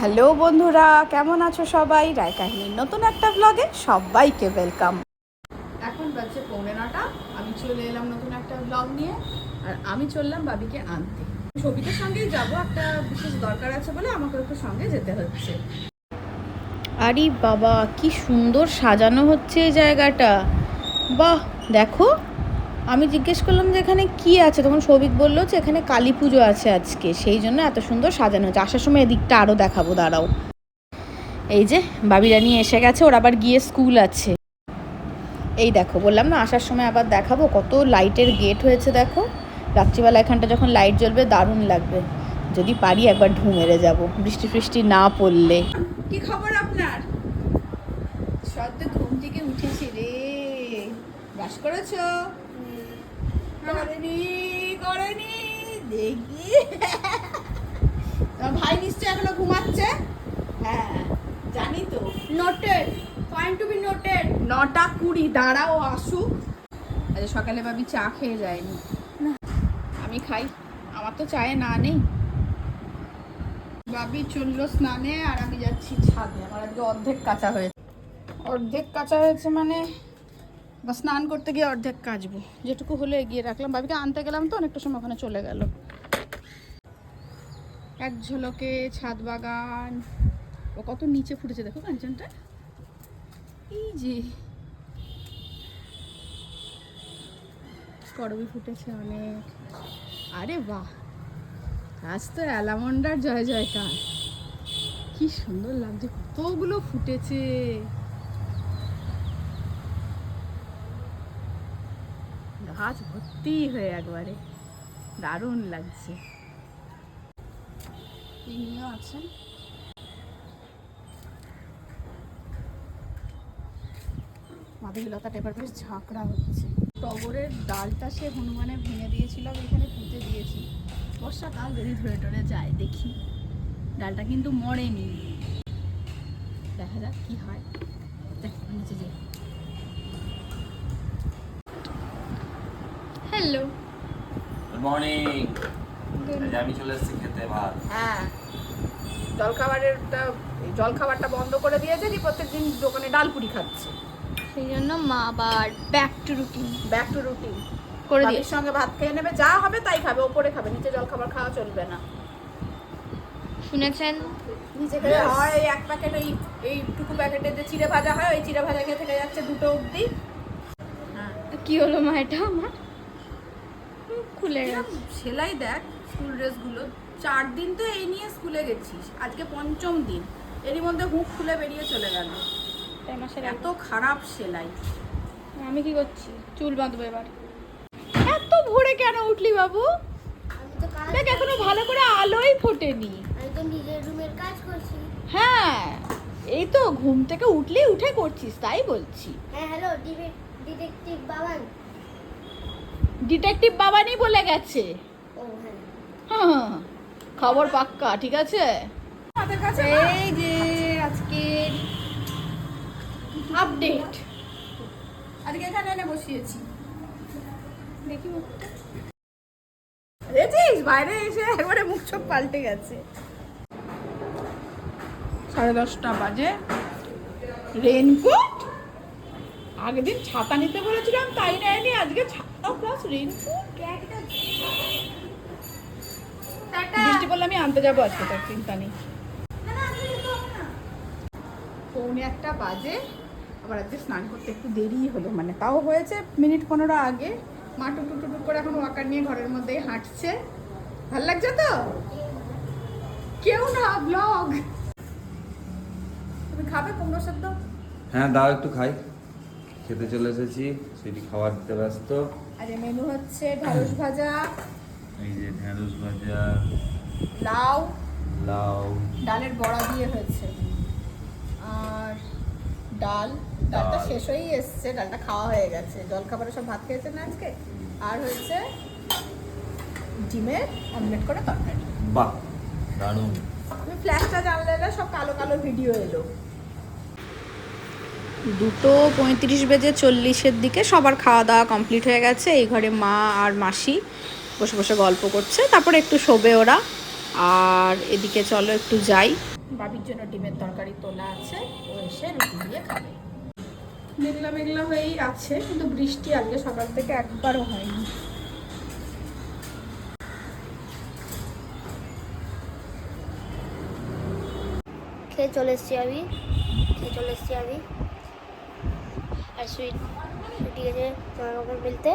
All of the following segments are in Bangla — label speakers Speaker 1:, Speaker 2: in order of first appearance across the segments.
Speaker 1: হ্যালো বন্ধুরা কেমন আছো সবাই? রায় কাহিনীর নতুন একটা ব্লগে সবাইকে ওয়েলকাম এখন বাজছে পৌনে নটা আমি চলে এলাম নতুন একটা ব্লগ নিয়ে আর আমি চললাম বাবিকে আনতে। সবিতার সঙ্গেই যাব একটা বিশেষ দরকার আছে বলে আমাকে একটু সঙ্গে যেতে হচ্ছে। আরে বাবা কি সুন্দর সাজানো হচ্ছে এই জায়গাটা। বাহ দেখো। আমি জিজ্ঞেস করলাম যে এখানে কি আছে? তখন সৌভিক বলল যে এখানে কালী পুজো আছে আজকে। সেই জন্য এত সুন্দর সাজানো হচ্ছে আসার সময় এদিকটা আরও দেখাবো দাঁড়াও। এই যে বাবিরা নিয়ে এসে গেছে ওর আবার গিয়ে স্কুল আছে। এই দেখো বললাম না আসার সময় আবার দেখাবো। কত লাইটের গেট হয়েছে দেখো। রাত্রিবেলা এখানটা যখন লাইট জ্বলবে দারুণ লাগবে। যদি পারি একবার ঢু মেরে যাব। বৃষ্টি ফৃষ্টি না পড়লে। কি খবর আপনার? সদ্য ঘুম থেকে উঠেছি রে। ব্রাশ করেছ? করেনি করেনি দেখি। তোমার ভাই নিশ্চয় এখনও ঘুমাচ্ছে? হ্যাঁ জানি তো।
Speaker 2: Noted point to be noted
Speaker 1: নটা কুড়ি দাঁড়াও আসুক। আজ সকালে ভাবি চা খেয়ে যায়নি। আমি খাই। আমার তো চায়ে না নেই। বাবি চলল স্নানে আর আমি যাচ্ছি ছাদে। আমার আজকে অর্ধেক কাঁচা হয়েছে। অর্ধেক কাঁচা হয়েছে মানে? বা স্নান করতে গিয়ে অর্ধেক কাচবো। যেটুকু হলে এগিয়ে রাখলাম। বাবিকে আনতে গেলাম তো, অনেকটা সময় ওখানে চলে গেল। এক ঝলকে ছাদ বাগান। ও কত নিচে ফুটেছে, দেখো কাঞ্চনটা। এই যে। করবি ফুটেছে অনেক। আরে বাহ! আজ তো অ্যালামন্ডার জয় জয়কার। কি সুন্দর লাগছে, কতগুলো ফুটেছে। গাছ ভর্তি হয়ে একবারে। দারুণ লাগছে। ইনিও আছেন। টেপার বেশ ঝাঁকড়া হচ্ছে। টগরের ডালটা সে এখানে দিয়েছি। ধরে টরে যায়, দেখি। ডালটা কিন্তু মরেনি। দেখা যাক কি হয়। দেখ, নিচে যে
Speaker 2: হ্যালো।
Speaker 3: গুড মর্নিং আজ আমি চলে এসেছি খেতে ভাত।
Speaker 1: হ্যাঁ। জলখাবারেরটা জলখাবারটা বন্ধ করে দিয়েছে যে প্রত্যেকদিন দোকানে ডাল পুরি খাচ্ছে।
Speaker 2: সেই জন্য মা আবার back to routine
Speaker 1: back to routine
Speaker 2: করে দিয়েছে।
Speaker 1: সঙ্গে ভাত খেয়ে নেবে যা হবে তাই খাবে ওপরে খাবে নিচে জলখাবার খাওয়া চলবে না।
Speaker 2: শুনেছেন?
Speaker 1: নিচে খেলে
Speaker 3: Yes.
Speaker 1: হয় এই এক প্যাকেট এই এইটুকু প্যাকেটের যে চিড়ে ভাজা হয় ওই চিড়ে ভাজা খেয়ে থেকে যাচ্ছে দুটো অবধি। হ্যাঁ।
Speaker 2: কি হলো মা এটা আমার? খুলে গেছে।
Speaker 1: সেলাই দেখ স্কুল ড্রেসগুলো চার দিন তো এই নিয়ে স্কুলে গেছিস। আজকে পঞ্চম দিন। এরই মধ্যে হুক খুলে বেরিয়ে চলে গেল। এত খারাপ সেলাই।
Speaker 2: আমি কি করছি? চুল বাঁধবো এবার।
Speaker 1: এত ভোরে কেন উঠলি বাবু?
Speaker 4: আমি
Speaker 1: দেখ এখনও ভালো করে আলোই ফোটেনি।
Speaker 4: আমি তো রুমের কাজ করছি।
Speaker 1: হ্যাঁ এই তো ঘুম থেকে উঠলেই উঠে করছিস তাই বলছি।
Speaker 4: হ্যাঁ হ্যালো ডিটেকটিভ বাবান।
Speaker 1: ডিটেকটিভ বাবানি বলে গেছে।
Speaker 4: হ্যাঁ।
Speaker 1: হ্যাঁ, খবর পাক্কা ঠিক আছে? এই যে আজকের আপডেট। আজকে এখানে এনে বসিয়েছি।
Speaker 2: দেখি মুখটা
Speaker 1: বাইরে এসে একবারে মুখ চোখ পাল্টে গেছে। সাড়ে দশটা বাজে। রেনকোট? আগের দিন ছাতা নিতে বলেছিলাম তাই নেয়নি আজকে প্লাস রেনকোট বৃষ্টি বললে আমি আনতে যাব আজকে তোর চিন্তা নেই। পৌনে একটা বাজে। আবার আজকে স্নান করতে একটু দেরি হলো মানে তাও হয়েছে মিনিট পনেরো আগে। মা টুকটুক টুকটুক করে এখন ওয়াকার নিয়ে ঘরের মধ্যেই হাঁটছে। ভালো লাগছে তো? কেউ না ব্লগ তুমি খাবে কুমড়ো সেদ্ধ?
Speaker 3: হ্যাঁ দাও একটু খাই। খেতে চলে এসেছি সেটি খাবার দিতে ব্যস্ত।
Speaker 1: আজ মেনু হচ্ছে ঢ্যাঁড়স ভাজা।
Speaker 3: এই যে ঢেঁড়স ভাজা।
Speaker 1: লাউ।
Speaker 3: লাউ।
Speaker 1: ডালের বড়া দিয়ে হয়েছে। আর ডাল। ডালটা শেষ হয়েই এসছে ডালটা খাওয়া হয়ে গেছে। জল খাবারে সব ভাত খেয়েছে না আজকে? আর হয়েছে ডিমের অমলেট করে তরকারি।
Speaker 3: বাহ দারুণ।
Speaker 1: তুমি ফ্ল্যাশটা জানলে না সব কালো কালো ভিডিও এলো। দুটো পঁয়ত্রিশ বেজে চল্লিশের দিকে সবার খাওয়া দাওয়া কমপ্লিট হয়ে গেছে। এই ঘরে মা আর মাসি বসে বসে গল্প করছে। তারপরে একটু শোবে ওরা। আর এদিকে চলো একটু যাই।
Speaker 5: বাবির জন্য ডিমের তরকারি তোলা আছে। ও এসে রুটি দিয়ে খাবে। মেঘলা মেঘলা হয়েই আছে কিন্তু বৃষ্টি আজকে সকাল থেকে একবারও হয়নি।
Speaker 4: খেয়ে চলে এসছি আমি। খেয়ে চলে এসছি আমি। আর সুইট। জামা কাপড় মিলতে?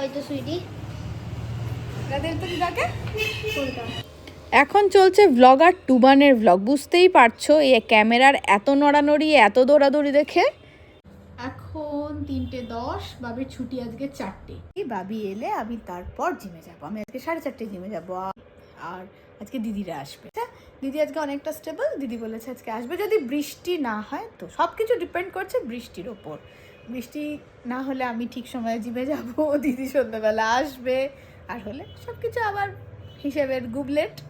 Speaker 4: ওই তো সুইটি। কোনটা?
Speaker 5: এখন চলছে ভ্লগার টুবানের ভ্লগ বুঝতেই পারছ এই ক্যামেরার এত নড়ানড়ি এত দৌড়াদৌড়ি দেখে? এখন তিনটে দশ বাবির ছুটি আজকে চারটে। এই বাবি এলে আমি তারপর জিমে যাব। আমি আজকে সাড়ে চারটে জিমে যাব। আর আজকে দিদিরা আসবে। আচ্ছা, দিদি আজকে অনেকটা স্টেবল দিদি বলেছে আজকে আসবে। যদি বৃষ্টি না হয় তো সব কিছু ডিপেন্ড করছে বৃষ্টির ওপর। বৃষ্টি না হলে আমি ঠিক সময়ে জিমে যাব দিদি সন্ধ্যাবেলা আসবে। আর হলে সব কিছু আবার হিসেবের গুবলেট।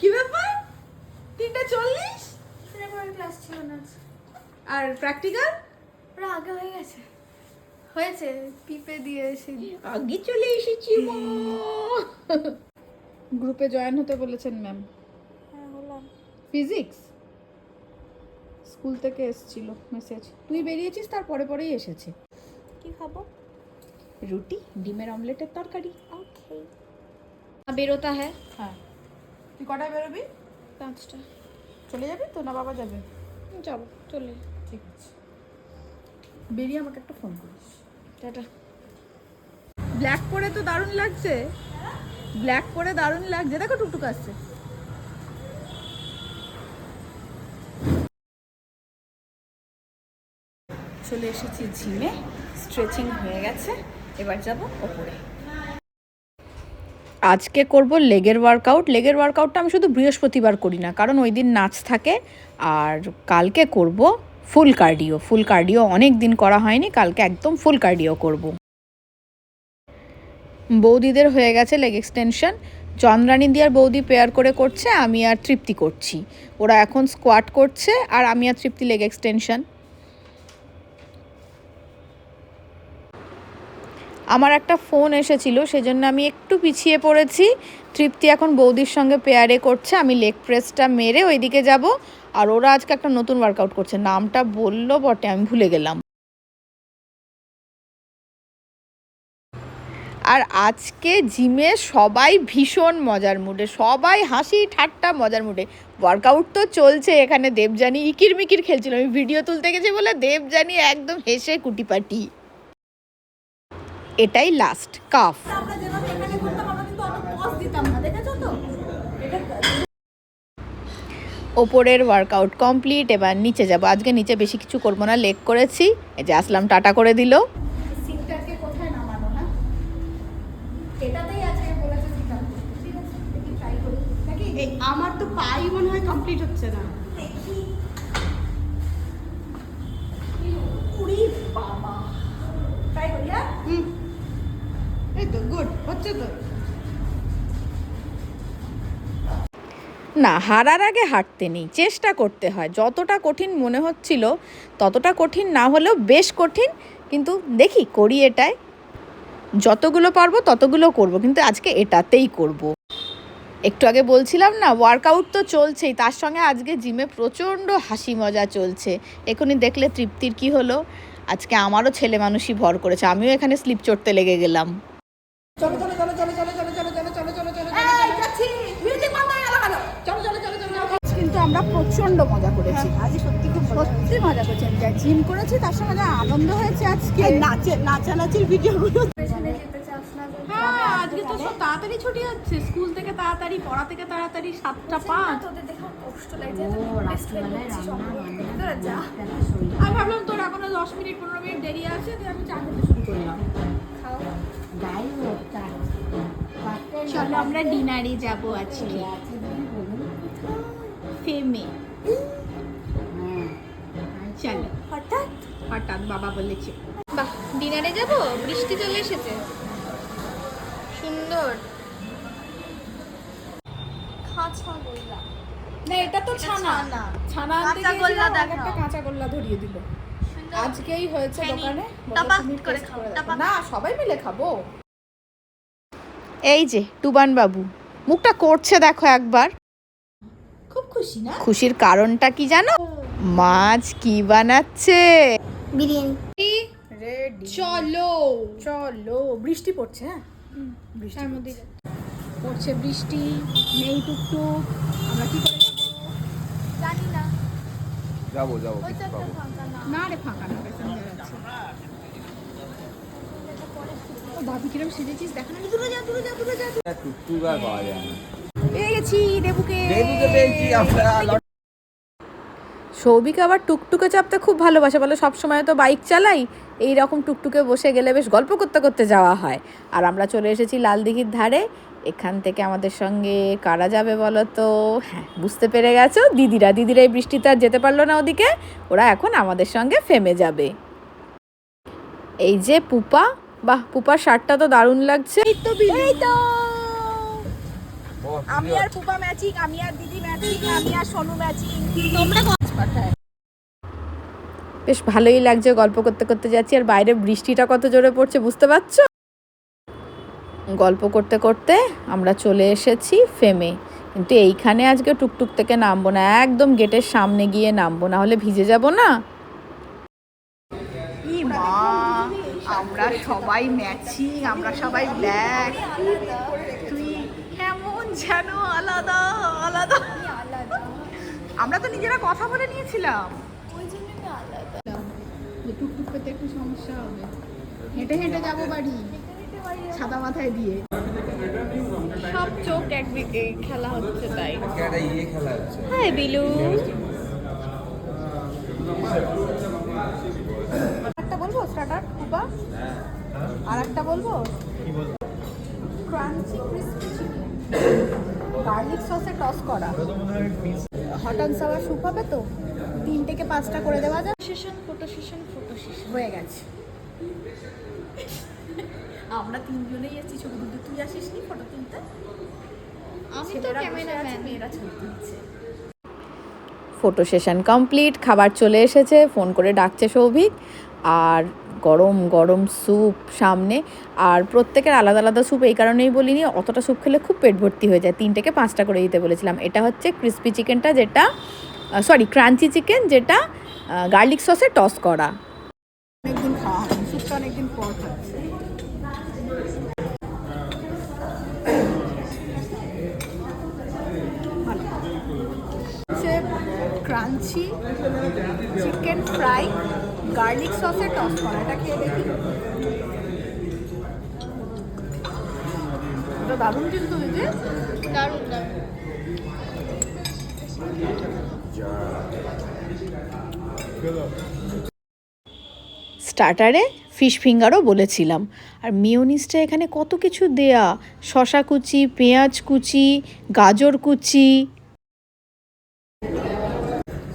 Speaker 5: কি ব্যাপার? তিনটা চল্লিশ?
Speaker 4: ক্লাস ছিল না।
Speaker 5: আর প্র্যাকটিক্যাল
Speaker 4: ওরা আগে হয়ে গেছে।
Speaker 5: হয়েছে। পিপে দিয়ে এসে আগে চলে এসেছি। গ্রুপে জয়েন হতে বলেছেন ম্যাম।
Speaker 4: হ্যাঁ হলাম।
Speaker 5: ফিজিক্স? স্কুল থেকে এসেছিল মেসেজ। তুই বেরিয়েছিস তার পরে পরেই এসেছে।
Speaker 4: কি খাব?
Speaker 5: রুটি ডিমের অমলেটের তরকারি।
Speaker 4: ওকে
Speaker 1: বেরোতা হ্যাঁ।
Speaker 5: হ্যাঁ। তুই কটায় বেরোবি?
Speaker 1: পাঁচটা
Speaker 5: চলে যাবি তো না বাবা যাবে?
Speaker 1: যাব চলে।
Speaker 5: ঠিক আছে। বেরিয়ে আমাকে একটা ফোন করিস।
Speaker 1: টাটা।
Speaker 5: ব্ল্যাক পরে তো দারুণ লাগছে। ব্ল্যাক পরে দারুণ লাগছে। দেখো টুকটুক আসছে। চলে এসেছি জিমে। স্ট্রেচিং হয়ে গেছে। এবার যাব ওপরে। আজকে করব লেগের ওয়ার্কআউট লেগের ওয়ার্কআউটটা আমি শুধু বৃহস্পতিবার করি না, কারণ ওই দিন নাচ থাকে। আর কালকে করব ফুল কার্ডিও ফুল কার্ডিও অনেক দিন করা হয়নি, কালকে একদম ফুল কার্ডিও করব। বৌদিদের হয়ে গেছে লেগ এক্সটেনশন চন্দ্রানী আর বৌদি পেয়ার করে করছে, আমি আর তৃপ্তি করছি। ওরা এখন স্কোয়াট করছে আর আমি আর তৃপ্তি লেগ এক্সটেনশন আমার একটা ফোন এসেছিল, সেজন্য আমি একটু পিছিয়ে পড়েছি। তৃপ্তি এখন বৌদির সঙ্গে পেয়ারে করছে, আমি লেগ প্রেসটা মেরে ওইদিকে যাব। আর ওরা আজকে একটা নতুন ওয়ার্কআউট করছে, নামটা বলল বটে, আমি ভুলে গেলাম। আর আজকে জিমে সবাই ভীষণ মজার মুডে সবাই হাসি ঠাট্টা মজার মুডে। ওয়ার্কআউট তো চলছে এখানে দেবজানি ইকির মিকির খেলছিল। আমি ভিডিও তুলতে গেছি বলে দেবজানি একদম হেসে কুটিপাটি। এটাই লাস্ট কাফ ওপরের ওয়ার্কআউট কমপ্লিট এবার নিচে যাব। আজকে নিচে বেশি কিছু করব না লেগ করেছি। এই যে আসলাম টাটা করে দিল সিটটাকে কোথায় নামানো না এটাতেই আজকে বলেছে সিট আপ ঠিক আছে দেখি ট্রাই করি নাকি
Speaker 1: এই আমার তো পাই মনে হয় কমপ্লিট হচ্ছে না।
Speaker 5: দেখি উড়ি বাবা। ট্রাই করি
Speaker 1: হুম। এই তো গুড হচ্ছে তো।
Speaker 5: না হারার আগে হাঁটতে নেই চেষ্টা করতে হয়। যতটা কঠিন মনে হচ্ছিল ততটা কঠিন না হলেও বেশ কঠিন কিন্তু দেখি করি এটাই। যতগুলো পারব ততগুলো করব কিন্তু আজকে এটাতেই করব। একটু আগে বলছিলাম না ওয়ার্কআউট তো চলছেই তার সঙ্গে আজকে জিমে প্রচণ্ড হাসি মজা চলছে এখনই দেখলে তৃপ্তির কি হলো আজকে আমারও ছেলে মানুষই ভর করেছে আমিও এখানে স্লিপ চড়তে লেগে গেলাম
Speaker 1: চলো চলো চলো চলো চলো চলো চলো চলো চলো চলো চলো চলো চলো চলো চলো
Speaker 5: কিন্তু আমরা প্রচণ্ড মজা করেছি
Speaker 1: আজ সত্যি খুব
Speaker 5: সত্যি মজা করেছি যা জিম করেছি তার সঙ্গে আনন্দ হয়েছে আজকে
Speaker 1: নাচে নাচানাচির ভিডিওগুলো
Speaker 4: যেতে চাস না
Speaker 1: হ্যাঁ আজকে তো সব তাড়াতাড়ি ছুটি হচ্ছে স্কুল থেকে তাড়াতাড়ি পড়া থেকে তাড়াতাড়ি সাতটা পাঁচ। আমি ভাবলাম তোর এখনও দশ মিনিট পনেরো মিনিট দেরি আছে আমি চা খেতে শুরু করলাম
Speaker 5: চলো। আমরা ডিনারে যাব আজকে। ফেমে। চলো।
Speaker 4: হঠাৎ?
Speaker 5: হঠাৎ বাবা বলেছে।
Speaker 1: বাহ ডিনারে যাব? বৃষ্টি চলে এসেছে। সুন্দর।
Speaker 4: খাঁচা গোল্লা।
Speaker 5: না এটা তো ছানা।
Speaker 1: ছানা।
Speaker 5: ছানা আনতে
Speaker 1: কাঁচা গোল্লা
Speaker 5: গিয়েছিলাম,
Speaker 1: দেখাও।
Speaker 5: একটা কাঁচা গোল্লা ধরিয়ে দিল। আজকেই হয়েছে দোকানে
Speaker 1: করে।
Speaker 5: না সবাই মিলে খাব। এই যে টুবান বাবু মুখটা করছে দেখো একবার।
Speaker 1: খুব খুশি না?
Speaker 5: খুশির কারণটা কি জানো? মাছ কি বানাচ্ছে?
Speaker 4: বিরিয়ানি।
Speaker 1: রেডি। চলো।
Speaker 5: চলো বৃষ্টি পড়ছে হ্যাঁ?
Speaker 1: তার মধ্যে পড়ছে। বৃষ্টি নেই টুকটুক। আমরা কি করে যাব?
Speaker 4: জানি না।
Speaker 3: যাব যাব
Speaker 1: না। রে ফাঁকা না প্যাসেঞ্জার আছে কিরম সেজেছিস? দেখা না দূরে যা দূরে যা দূরে যা
Speaker 3: টুকটুক আর পাওয়া যায় না।
Speaker 1: পেয়ে গেছি দেবুকে।
Speaker 3: দেবুকে পেয়েছি আমরা
Speaker 5: সৌভিক আবার টুকটুকে চাপতে খুব ভালোবাসে বলে সব সময় তো বাইক চালাই এই রকম টুকটুকে বসে গেলে বেশ গল্প করতে করতে যাওয়া হয়। আর আমরা চলে এসেছি লালদিঘির ধারে এখান থেকে আমাদের সঙ্গে কারা যাবে বলো তো? হ্যাঁ বুঝতে পেরে গেছো? দিদিরা দিদিরা এই বৃষ্টিতে আর যেতে পারল না ওদিকে ওরা এখন আমাদের সঙ্গে ফেমে যাবে। এই যে পুপা বাহ পুপার শার্টটা তো দারুণ লাগছে।
Speaker 1: তো এই তো। আমি আর পুপা ম্যাচিং আমি আর দিদি ম্যাচিং আমি আর সোনু ম্যাচিং তোমরা পাঠায়?
Speaker 5: বেশ ভালোই লাগছে গল্প করতে করতে যাচ্ছি আর বাইরে বৃষ্টিটা কত জোরে পড়ছে বুঝতে পারছ? গল্প করতে করতে আমরা চলে এসেছি ফেমে। কিন্তু এইখানে আজকে টুকটুক থেকে নামবো না একদম গেটের সামনে গিয়ে নামবো না হলে ভিজে যাব না? আমরা সবাই ম্যাচিং আমরা সবাই ব্ল্যাক যেন আলাদা আলাদা। আমরা তো নিজেরা কথা বলে নিয়েছিলাম।
Speaker 1: টুকটুক পেতে একটু সমস্যা হবে। হেঁটে হেঁটে যাব বাড়ি সাদা মাথায় দিয়ে।
Speaker 5: সব চোখ একদিকে খেলা হচ্ছে তাই।
Speaker 3: ইয়ে খেলা হচ্ছে।
Speaker 5: হাই বিলু।
Speaker 1: একটা বলব স্টার্টার আর একটা বলব? ক্রাঞ্চি ক্রিসপি চিকেন গার্লিক সসে টস করা। হট অ্যান্ড সাওয়ার স্যুপ হবে তো? তিন থেকে পাঁচটা করে দেওয়া যায়
Speaker 4: session photo session photo session
Speaker 1: হয়ে গেছে। আমরা তিনজনেই এসেছি ছবি তুলতে তুই আসিস নি ফটো তুলতে?
Speaker 4: আমি তো ক্যামেরাম্যান
Speaker 1: মেয়েরা ছবি তুলছে।
Speaker 5: ফটো সেশন কমপ্লিট খাবার চলে এসেছে ফোন করে ডাকছে সৌভিক। আর গরম গরম স্যুপ সামনে। আর প্রত্যেকের আলাদা আলাদা স্যুপ, এই কারণেই বলিনি, অতটা স্যুপ খেলে খুব পেট ভর্তি হয়ে যায়। তিনটেকে পাঁচটা করে দিতে বলেছিলাম। এটা হচ্ছে ক্রিস্পি চিকেনটা যেটা সরি ক্রাঞ্চি চিকেন যেটা গার্লিক সসে টস করা।
Speaker 1: ক্রাঞ্চি চিকেন ফ্রাই গার্লিক সসে টস করা এটা খেয়ে দেখি। এটা দারুণ কিন্তু দিদি
Speaker 4: দারুণ দারুণ।
Speaker 5: স্টার্টারে ফিশ ফিঙ্গারও বলেছিলাম। আর মিওনিসটা এখানে কত কিছু দেয়া? শশা কুচি পেঁয়াজ কুচি গাজর কুচি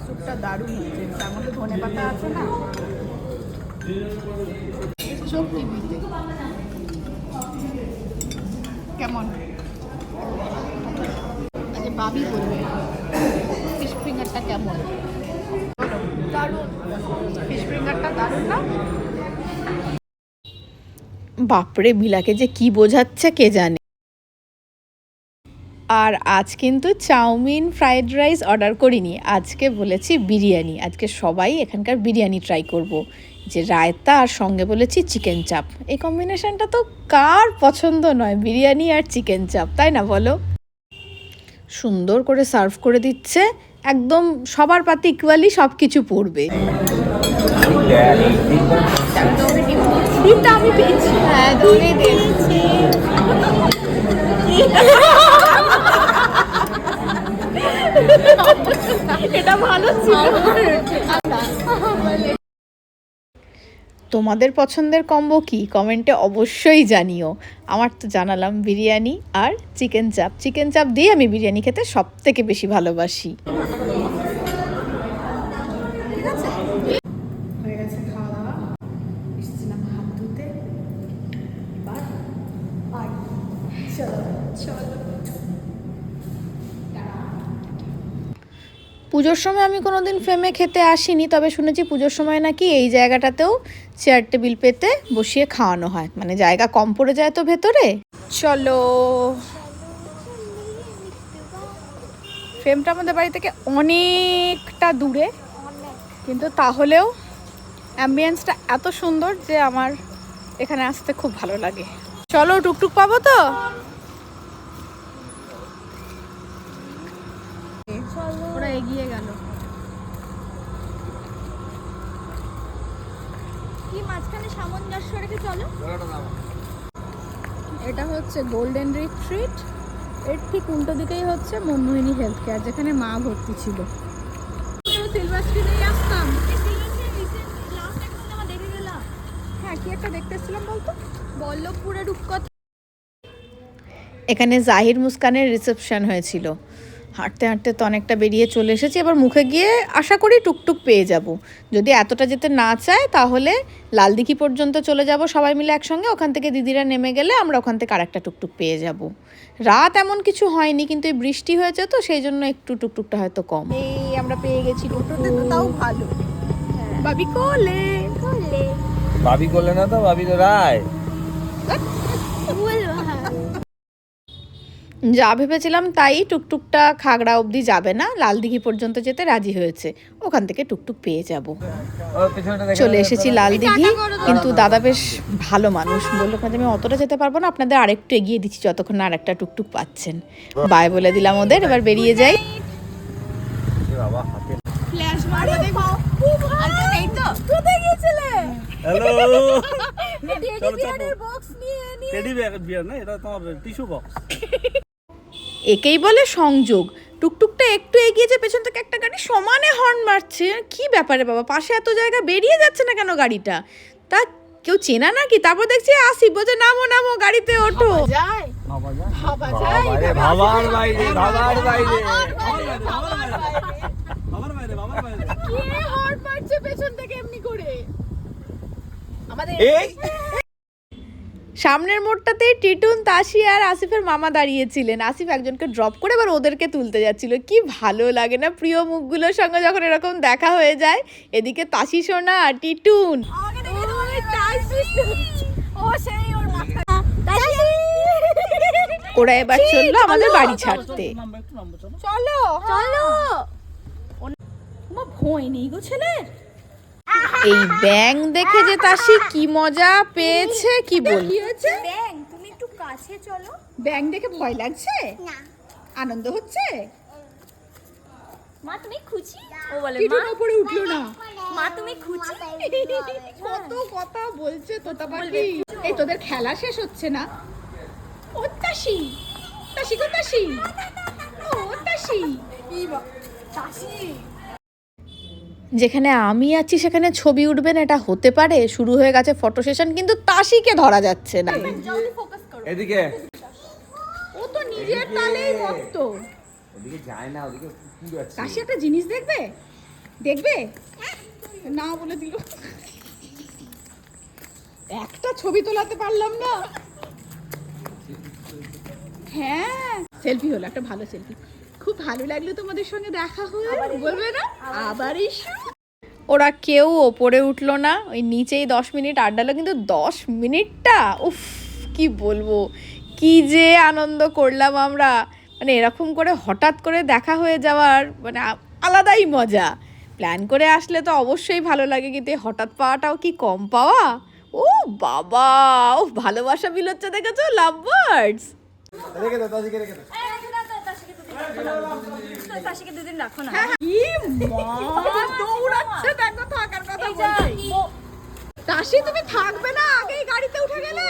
Speaker 1: স্যুপটা দারুণ হয়েছে তার মধ্যে ধনে পাতা আছে না কেমন? আচ্ছা বাবি বলবে। ফিশ ফিঙ্গারটা কেমন? ফিশ ফিঙ্গারটা দারুণ না?
Speaker 5: বাপরে বিলাকে যে কি বোঝাচ্ছে কে জানে? আর আজ কিন্তু চাউমিন, ফ্রাইড রাইস অর্ডার করিনি। আজকে বলেছি বিরিয়ানি। আজকে সবাই এখানকার বিরিয়ানি ট্রাই করব। যে রায়তা আর সঙ্গে বলেছি চিকেন চাপ। এই কম্বিনেশনটা তো কার পছন্দ নয় বিরিয়ানি আর চিকেন চাপ তাই না বলো? সুন্দর করে সার্ভ করে দিচ্ছে একদম সবার পাতে ইকুয়ালি সব কিছু পড়বে হ্যাঁ এটা ভালো ছিল। তোমাদের পছন্দের কম্বো কি? কমেন্টে অবশ্যই জানিও। আমার তো জানালাম বিরিয়ানি আর চিকেন চাপ চিকেন চাপ দিয়ে আমি বিরিয়ানি খেতে সব থেকে বেশি ভালোবাসি
Speaker 1: হয়ে গেছে খাওয়া দাওয়া এসেছিলাম হাত ধুতে এবার আয় চলো চলো
Speaker 5: পুজোর সময় আমি কোনো দিন ফেমে খেতে আসিনি, তবে শুনেছি পুজোর সময় নাকি এই জায়গাটাতেও চেয়ার টেবিল পেতে বসিয়ে খাওয়ানো হয়। মানে জায়গা কম পড়ে যায় তো ভেতরে। চলো। ফ্রেমটা আমাদের বাড়ি থেকে অনেকটা দূরে, কিন্তু তাহলেও অ্যাম্বিয়েন্সটা এত সুন্দর যে আমার এখানে আসতে খুব ভালো লাগে। চলো টুকটুক পাবো তো? এগিয়ে গেল।
Speaker 1: কি মাঝখানে সামঞ্জস্য রেখে চলো?
Speaker 5: এটা হচ্ছে গোল্ডেন রিট্রিট এর ঠিক উল্টো দিকেই হচ্ছে মনমোহিনী হেলথ কেয়ার যেখানে মা ভর্তি ছিল। সিলভার স্ক্রিনেই আসতাম। হ্যাঁ কি একটা দেখতে এসেছিলাম বলতো?
Speaker 1: বল্লভপুরে রূপকথা।
Speaker 5: এখানে জাহির মুস্কানের রিসেপশন হয়েছিল। হাঁটতে হাঁটতে তো অনেকটা বেরিয়ে চলে এসেছি। এবার মুখে গিয়ে আশা করি টুকটুক পেয়ে যাব। যদি এতটা যেতে না চায় তাহলে লালদিঘি পর্যন্ত চলে যাব সবাই মিলে একসঙ্গে। ওখান থেকে দিদিরা নেমে গেলে আমরা ওখান থেকে আরেকটা টুকটুক পেয়ে যাব। রাত এমন কিছু হয়নি কিন্তু এই বৃষ্টি হয়েছে তো সেই জন্য একটু টুকটুকটা হয়তো কম। এই আমরা পেয়ে গেছি
Speaker 1: তাও ভালো।
Speaker 5: বাবি কোলে।
Speaker 3: বাবি কোলে না তো? ভাবি তো রায়।
Speaker 5: যা ভেবেছিলাম তাই টুকটুকটা খাগড়া অবধি যাবে না লালদিঘি পর্যন্ত যেতে রাজি হয়েছে। ওখান থেকে টুকটুক পেয়ে যাব। চলে এসেছি লালদিঘি কিন্তু দাদা বেশ ভালো মানুষ। বলল যে আমি অতটা যেতে পারব না আপনাদের আরেকটু এগিয়ে দিচ্ছি যতক্ষণ না আরেকটা টুকটুক পাচ্ছেন। বাই বলে দিলাম ওদের এবার বেরিয়ে যাই।
Speaker 1: টেডি
Speaker 6: বিয়ার না এটা তোমার টিস্যু বক্স
Speaker 5: একেই বলে সংযোগ। টুকটুকটা একটু এগিয়ে যে পেছন থেকে একটা গাড়ি সমানে হর্ন মারছে কি ব্যাপারে বাবা? পাশে এত জায়গা বেরিয়ে যাচ্ছে না কেন গাড়িটা? তা কেউ চেনা নাকি? তারপর দেখছি আসি বলছে নামো নামো গাড়িতে ওঠো।
Speaker 1: আমাদের
Speaker 3: এই!
Speaker 5: সামনের মোড়টাতেই টিটুন তাসি আর আসিফের মামা দাঁড়িয়েছিলেন। আসিফ একজনকে ড্রপ করে এবার ওদেরকে তুলতে যাচ্ছিল। কি ভালো লাগে না প্রিয় মুখগুলোর সঙ্গে যখন এরকম দেখা হয়ে যায়। এদিকে তাসি সোনা আর টিটুন।
Speaker 1: ওর
Speaker 5: এবার চলল আমাদের বাড়ি ছাড়তে।
Speaker 6: চলো
Speaker 1: চলো চলো ভয় নেই গো ছেলের।
Speaker 5: এই ব্যাং দেখে যে তাসি কি মজা পেয়েছে কি বল?
Speaker 4: ব্যাং তুমি একটু কাছে চলো।
Speaker 5: ব্যাং দেখে ভয় লাগছে?
Speaker 4: না।
Speaker 5: আনন্দ হচ্ছে?
Speaker 1: মা তুমি খুশি? ও বলে
Speaker 5: টিটুন ওপরে উঠল না।
Speaker 1: মা তুমি খুশি?
Speaker 5: কত কথা বলছে তোতা পাখি। এই তোদের খেলা শেষ হচ্ছে না? ও তাসি তাসি গো তাসি। ও তাসি।
Speaker 1: চাষি
Speaker 5: যেখানে আমি আছি সেখানে ছবি উঠবে না এটা হতে পারে শুরু হয়ে গেছে ফটো সেশন কিন্তু তাসিকে ধরা যাচ্ছে না।
Speaker 3: এদিকে।
Speaker 5: ও তো নিজের তালেই মত্ত
Speaker 3: ওদিকে যায় না ওদিকে
Speaker 5: তাসি একটা জিনিস দেখবে? দেখবে? না বলে দিল। একটা ছবি তোলাতে পারলাম না। হ্যাঁ। সেলফি হলো একটা ভালো সেলফি। খুব ভালো লাগল তোমাদের সঙ্গে দেখা হয়ে বলবে না? আবার ইস্যু ওরা কেউ ওপরে উঠল না ওই নিচেই দশ মিনিট আড্ডালো কিন্তু দশ মিনিটটা? উফ কি বলব? কি যে আনন্দ করলাম আমরা। মানে এরকম করে হঠাৎ করে দেখা হয়ে যাওয়ার মানে আলাদাই মজা। প্ল্যান করে আসলে তো অবশ্যই ভালো লাগে কিন্তু হঠাৎ পাওয়াটাও কি কম পাওয়া? ও বাবা ও ভালোবাসা বিল হচ্ছে দেখেছ? লাভ বার্ডস
Speaker 3: রেখে দাও রেখে দাও।
Speaker 1: চাষিকে দুদিন রাখো না।
Speaker 5: কি দৌড়াচ্ছে দেখো থাকার কথা বলছে। তাসি তুমি থাকবে না আগেই গাড়িতে উঠে গেলে?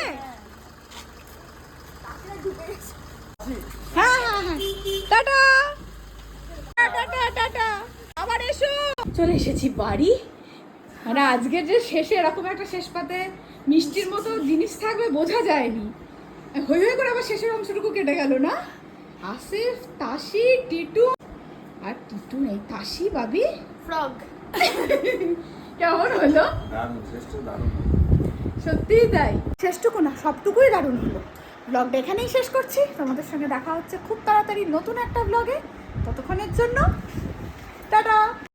Speaker 5: হ্যাঁ হ্যাঁ হ্যাঁ। Tata tata tata. আবার এসো। চলে এসেছি বাড়ি। মানে আজকের যে শেষে এরকম একটা শেষ পাতে মিষ্টির মতো জিনিস থাকবে বোঝা যায়নি। হই হই করে আবার শেষের অংশটুকু কেটে গেল না? আসিফ তাসি টিটু। আর টিটু নেই তাসি বাবি।
Speaker 1: ফ্রগ
Speaker 5: কেমন হলো? সত্যিই তাই। শেষটুকু না সবটুকুই দারুণ হলো। ব্লগটা এখানেই শেষ করছি। তোমাদের সঙ্গে দেখা হচ্ছে খুব তাড়াতাড়ি নতুন একটা ব্লগে। ততক্ষণের জন্য টাটা!